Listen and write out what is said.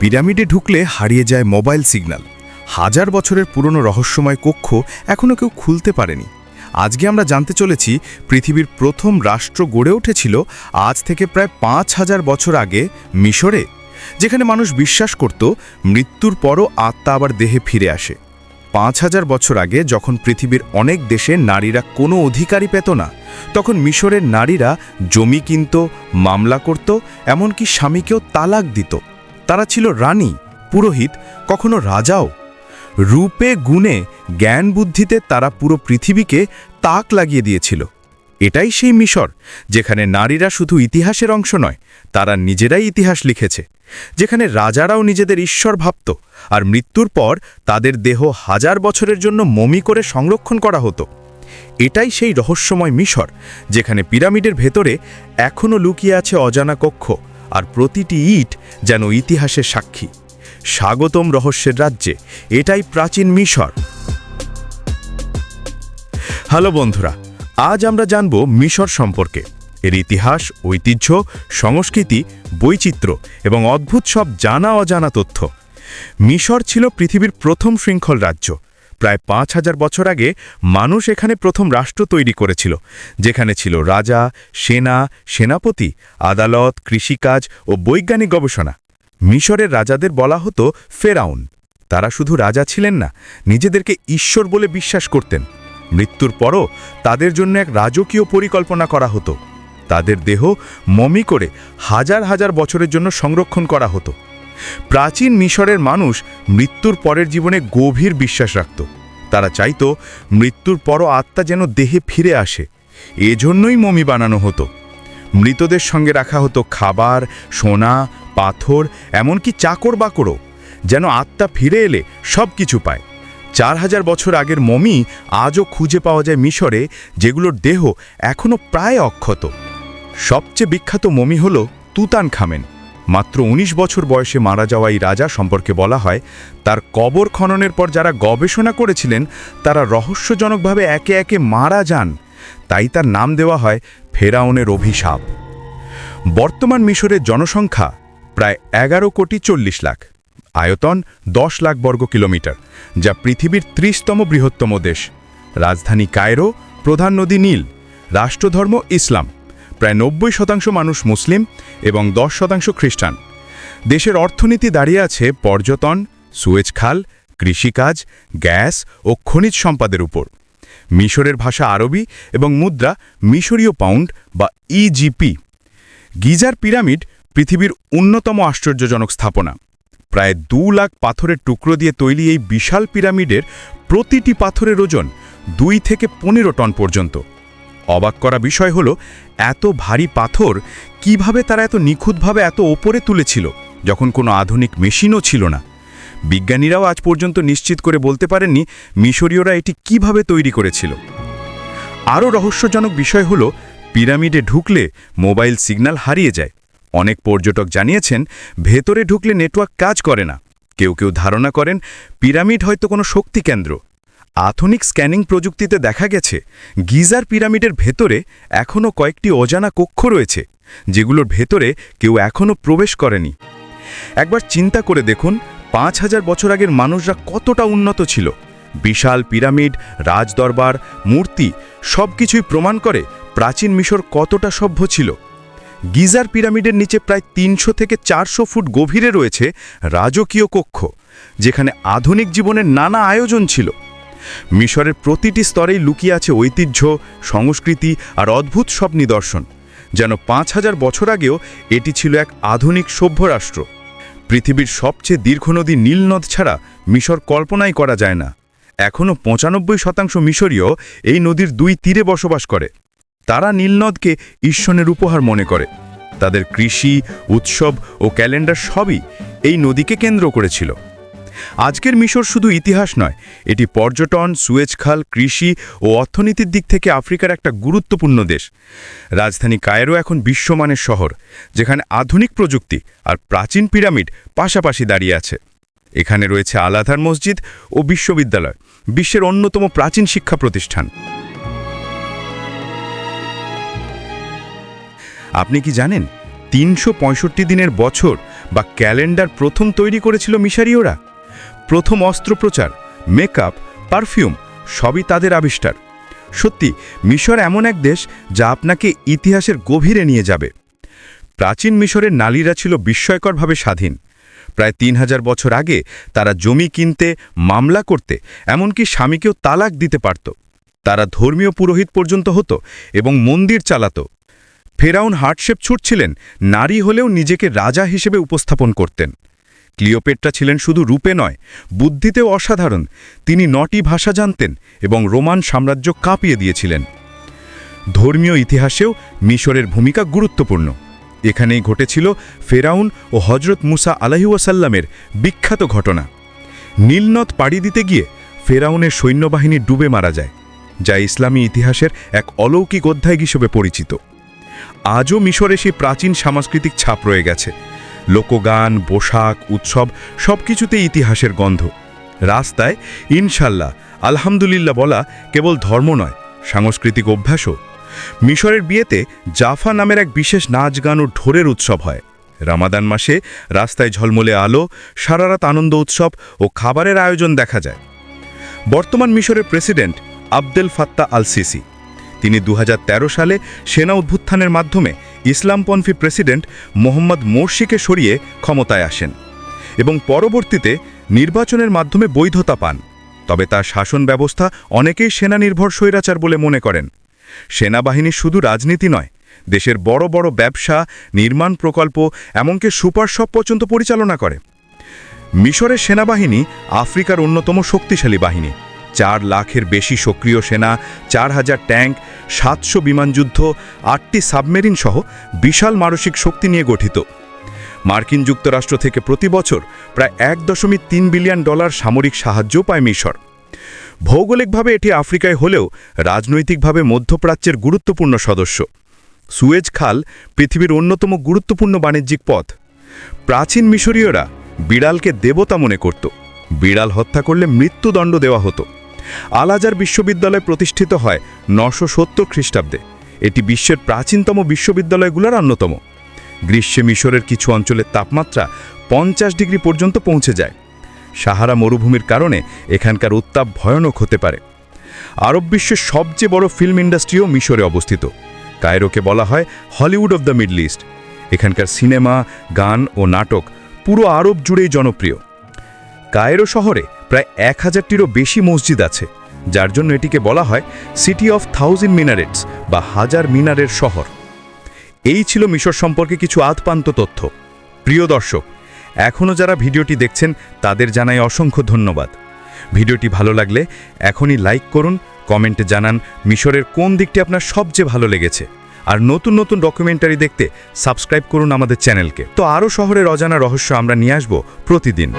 পিরামিডে ঢুকলে হারিয়ে যায় মোবাইল সিগন্যাল। হাজার বছরের পুরনো রহস্যময় কক্ষ এখনও কেউ খুলতে পারেনি। আজকে আমরা জানতে চলেছি, পৃথিবীর প্রথম রাষ্ট্র গড়ে উঠেছিল আজ থেকে প্রায় পাঁচ হাজার বছর আগে মিশরে, যেখানে মানুষ বিশ্বাস করত মৃত্যুর পরও আত্মা আবার দেহে ফিরে আসে। পাঁচ হাজার বছর আগে যখন পৃথিবীর অনেক দেশে নারীরা কোনো অধিকারই পেত না, তখন মিশরের নারীরা জমি কিনত, মামলা করত, এমনকি স্বামীকেও তালাক দিত। তারা ছিল রানী, পুরোহিত, কখনো রাজাও। রূপে, গুণে, জ্ঞান বুদ্ধিতে তারা পুরো পৃথিবীকে তাক লাগিয়ে দিয়েছিল। এটাই সেই মিশর, যেখানে নারীরা শুধু ইতিহাসের অংশ নয়, তারা নিজেরাই ইতিহাস লিখেছে। যেখানে রাজারাও নিজেদের ঈশ্বর ভাবত, আর মৃত্যুর পর তাদের দেহ হাজার বছরের জন্য মমি করে সংরক্ষণ করা হতো। এটাই সেই রহস্যময় মিশর, যেখানে পিরামিডের ভেতরে এখনও লুকিয়ে আছে অজানা কক্ষ আর প্রতিটি ইট যেন ইতিহাসের সাক্ষী। স্বাগতম রহস্যের রাজ্যে, এটাই প্রাচীন মিশর। হ্যালো বন্ধুরা, আজ আমরা জানব মিশর সম্পর্কে। এর ইতিহাস, ঐতিহ্য, সংস্কৃতি, বৈচিত্র্য এবং অদ্ভুত সব জানা অজানা তথ্য। মিশর ছিল পৃথিবীর প্রথম শৃঙ্খল রাজ্য। প্রায় পাঁচ হাজার বছর আগে মানুষ এখানে প্রথম রাষ্ট্র তৈরি করেছিল, যেখানে ছিল রাজা, সেনা, সেনাপতি, আদালত, কৃষিকাজ ও বৈজ্ঞানিক গবেষণা। মিশরের রাজাদের বলা হতো ফেরাউন। তারা শুধু রাজা ছিলেন না, নিজেদেরকে ঈশ্বর বলে বিশ্বাস করতেন। মৃত্যুর পরও তাদের জন্য এক রাজকীয় পরিকল্পনা করা হতো। তাদের দেহ মমি করে হাজার হাজার বছরের জন্য সংরক্ষণ করা হতো। প্রাচীন মিশরের মানুষ মৃত্যুর পরের জীবনে গভীর বিশ্বাস রাখত। তারা চাইত মৃত্যুর পরও আত্মা যেন দেহে ফিরে আসে। এজন্যই মমি বানানো হতো। মৃতদের সঙ্গে রাখা হতো খাবার, সোনা, পাথর, এমনকি চাকর বাকরও। যেন আত্মা ফিরে এলে সব কিছু পায়। চার হাজার বছর আগের মমি আজও খুঁজে পাওয়া যায় মিশরে, যেগুলোর দেহ এখনও প্রায় অক্ষত। সবচেয়ে বিখ্যাত মমি হল তুতান খামেন মাত্র ১৯ বছর বয়সে মারা যাওয়া এই রাজা সম্পর্কে বলা হয়, তার কবর খননের পর যারা গবেষণা করেছিলেন, তারা রহস্যজনকভাবে একে একে মারা যান। তাই তার নাম দেওয়া হয় ফেরাউনের অভিশাপ। বর্তমান মিশরের জনসংখ্যা প্রায় এগারো কোটি চল্লিশ লাখ। আয়তন দশ লাখ বর্গ কিলোমিটার, যা পৃথিবীর ত্রিশতম বৃহত্তম দেশ। রাজধানী কায়রো, প্রধান নদী নীল। রাষ্ট্রধর্ম ইসলাম। প্রায় নব্বই শতাংশ মানুষ মুসলিম এবং দশ শতাংশ খ্রিস্টান। দেশের অর্থনীতি দাঁড়িয়ে আছে পর্যটন, সুয়েজ খাল, কৃষিকাজ, গ্যাস ও খনিজ সম্পাদের উপর। মিশরের ভাষা আরবি এবং মুদ্রা মিশরীয় পাউন্ড বা ইজিপি গিজার পিরামিড পৃথিবীর অন্যতম আশ্চর্যজনক স্থাপনা। প্রায় দু লাখ পাথরের টুকরো দিয়ে তৈরি এই বিশাল পিরামিডের প্রতিটি পাথরের ওজন দুই থেকে পনেরো টন পর্যন্ত। অবাক করা বিষয় হলো, এত ভারী পাথর কীভাবে তারা এত নিখুঁতভাবে এত ওপরে তুলেছিল, যখন কোনো আধুনিক মেশিনও ছিল না? বিজ্ঞানীরাও আজ পর্যন্ত নিশ্চিত করে বলতে পারেননি, মিশরীয়রা এটি কীভাবে তৈরি করেছিল। আরও রহস্যজনক বিষয় হল, পিরামিডে ঢুকলে মোবাইল সিগন্যাল হারিয়ে যায়। অনেক পর্যটক জানিয়েছেন, ভেতরে ঢুকলে নেটওয়ার্ক কাজ করে না। কেউ কেউ ধারণা করেন, পিরামিড হয়তো কোনো শক্তি কেন্দ্র। আধুনিক স্ক্যানিং প্রযুক্তিতে দেখা গেছে, গিজার পিরামিডের ভেতরে এখনও কয়েকটি অজানা কক্ষ রয়েছে, যেগুলোর ভেতরে কেউ এখনও প্রবেশ করেনি। একবার চিন্তা করে দেখুন, পাঁচ হাজার বছর আগের মানুষরা কতটা উন্নত ছিল। বিশাল পিরামিড, রাজদরবার, মূর্তি সব কিছুই প্রমাণ করে প্রাচীন মিশর কতটা সভ্য ছিল। গিজার পিরামিডের নিচে প্রায় তিনশো থেকে চারশো ফুট গভীরে রয়েছে রাজকীয় কক্ষ, যেখানে আধুনিক জীবনের নানা আয়োজন ছিল। মিশরের প্রতিটি স্তরেই লুকিয়ে আছে ঐতিহ্য, সংস্কৃতি আর অদ্ভুত সব নিদর্শন। যেন পাঁচ হাজার বছর আগেও এটি ছিল এক আধুনিক সভ্য রাষ্ট্র পৃথিবীর সবচেয়ে দীর্ঘ নদী নীলনদ ছাড়া মিশর কল্পনাই করা যায় না। এখনও পঁচানব্বই শতাংশ মিশরীয় এই নদীর দুই তীরে বসবাস করে। তারা নীলনদকে ঈশ্বরের উপহার মনে করে। তাদের কৃষি, উৎসব ও ক্যালেন্ডার সবই এই নদীকে কেন্দ্র করেছিল। আজকের মিশর শুধু ইতিহাস নয়, এটি পর্যটন সুয়েজ খাল কৃষি ও অর্থনীতির দিক থেকে আফ্রিকার একটা গুরুত্বপূর্ণ দেশ। রাজধানী কায়রো এখন বিশ্বমানের শহর, যেখানে আধুনিক প্রযুক্তি আর প্রাচীন পিরামিড পাশাপাশি দাঁড়িয়ে আছে। এখানে রয়েছে আলাধার মসজিদ ও বিশ্ববিদ্যালয়, বিশ্বের অন্যতম প্রাচীন শিক্ষা প্রতিষ্ঠান। আপনি কি জানেন, তিনশো পঁয়ষট্টি দিনের বছর বা ক্যালেন্ডার প্রথম তৈরি করেছিল মিশরীয়রা? প্রথম অস্ত্রপ্রচার মেকআপ, পারফিউম, সবই তাদের আবিষ্কার। সত্যি, মিশর এমন এক দেশ যা আপনাকে ইতিহাসের গভীরে নিয়ে যাবে। প্রাচীন মিশরের নালীরা ছিল বিস্ময়করভাবে স্বাধীন। প্রায় তিন হাজার বছর আগে তারা জমি কিনতে, মামলা করতে, এমনকি স্বামীকেও তালাক দিতে পারত। তারা ধর্মীয় পুরোহিত পর্যন্ত হতো এবং মন্দির চালাত। ফেরাউন হার্টশেপ ছুটছিলেন, নারী হলেও নিজেকে রাজা হিসেবে উপস্থাপন করতেন। ক্লিওপেট্রা ছিলেন শুধু রূপে নয়, বুদ্ধিতেও অসাধারণ। তিনি নটি ভাষা জানতেন এবং রোমান সাম্রাজ্য কাঁপিয়ে দিয়েছিলেন। ধর্মীয় ইতিহাসেও মিশরের ভূমিকা গুরুত্বপূর্ণ। এখানেই ঘটেছিল ফেরাউন ও হজরত মুসা আলাহিউসাল্লামের বিখ্যাত ঘটনা। নীলনদ পাড়ি দিতে গিয়ে ফেরাউনের সৈন্যবাহিনী ডুবে মারা যায়, যা ইসলামী ইতিহাসের এক অলৌকিক অধ্যায় হিসেবে পরিচিত। আজও মিশরে সেই প্রাচীন সাংস্কৃতিক ছাপ রয়ে গেছে। লোকগান, পোশাক, উৎসব সব কিছুতে ইতিহাসের গন্ধ। রাস্তায়, ইনশাল্লাহ, আলহামদুলিল্লাহ বলা কেবল ধর্ম নয়, সাংস্কৃতিক অভ্যাসও। মিশরের বিয়েতে জাফা নামের এক বিশেষ নাচ গান ও ঢোরের উৎসব হয়। রামাদান মাসে রাস্তায় ঝলমলে আলো, সারারাত আনন্দ উৎসব ও খাবারের আয়োজন দেখা যায়। বর্তমান মিশরের president Abdel Fattah al Sisi তিনি দু হাজার তেরো সালে সেনা উদ্ভুত্থানের মাধ্যমে ইসলামপন্থী প্রেসিডেন্ট মোহাম্মদ মোর্শিকে সরিয়ে ক্ষমতায় আসেন এবং পরবর্তীতে নির্বাচনের মাধ্যমে বৈধতা পান। তবে তার শাসন ব্যবস্থা অনেকেই সেনানির্ভর স্বৈরাচার বলে মনে করেন। সেনাবাহিনী শুধু রাজনীতি নয়, দেশের বড় বড় ব্যবসা, নির্মাণ প্রকল্প, এমনকি সুপার শপ পর্যন্ত পরিচালনা করে। মিশরের সেনাবাহিনী আফ্রিকার অন্যতম শক্তিশালী বাহিনী। চার লাখের বেশি সক্রিয় সেনা, চার হাজার ট্যাঙ্ক, সাতশো বিমানযুদ্ধ আটটি সাবমেরিন সহ বিশাল মানসিক শক্তি নিয়ে গঠিত। মার্কিন যুক্তরাষ্ট্র থেকে প্রতি বছর প্রায় এক দশমিক তিন বিলিয়ন ডলার সামরিক সাহায্য পায় মিশর। ভৌগোলিকভাবে এটি আফ্রিকায় হলেও রাজনৈতিকভাবে মধ্যপ্রাচ্যের গুরুত্বপূর্ণ সদস্য। সুয়েজ খাল পৃথিবীর অন্যতম গুরুত্বপূর্ণ বাণিজ্যিক পথ। প্রাচীন মিশরীয়রা বিড়ালকে দেবতা মনে করত। বিড়াল হত্যা করলে মৃত্যুদণ্ড দেওয়া হতো। আলাজার বিশ্ববিদ্যালয় প্রতিষ্ঠিত হয় নশো সত্তর খ্রিস্টাব্দে। এটি বিশ্বের প্রাচীনতম বিশ্ববিদ্যালয়গুলোর অন্যতম। গ্রীষ্মে মিশরের কিছু অঞ্চলের তাপমাত্রা পঞ্চাশ ডিগ্রি পর্যন্ত পৌঁছে যায়। সাহারা মরুভূমির কারণে এখানকার উত্তাপ ভয়ানক হতে পারে। আরব বিশ্বের সবচেয়ে বড় ফিল্ম ইন্ডাস্ট্রিও মিশরে অবস্থিত। কায়রোকে বলা হয় Hollywood of the Middle East. এখানকার সিনেমা, গান ও নাটক পুরো আরব জুড়েই জনপ্রিয়। কায়রো শহরে প্রায় এক হাজারটিরও বেশি মসজিদ আছে, যার জন্য এটিকে বলা হয় সিটি অফ থাউজেন্ড মিনারেটস বা হাজার মিনারের শহর। এই ছিল মিশর সম্পর্কে কিছু আধপান্ত তথ্য। প্রিয় দর্শক, এখনও যারা ভিডিওটি দেখছেন, তাদের জানাই অসংখ্য ধন্যবাদ। ভিডিওটি ভালো লাগলে এখনই লাইক করুন, কমেন্টে জানান মিশরের কোন দিকটি আপনার সবচেয়ে ভালো লেগেছে। আর নতুন নতুন ডকুমেন্টারি দেখতে সাবস্ক্রাইব করুন আমাদের চ্যানেলকে। তো আরও শহরের অজানা রহস্য আমরা নিয়ে আসব প্রতিদিন।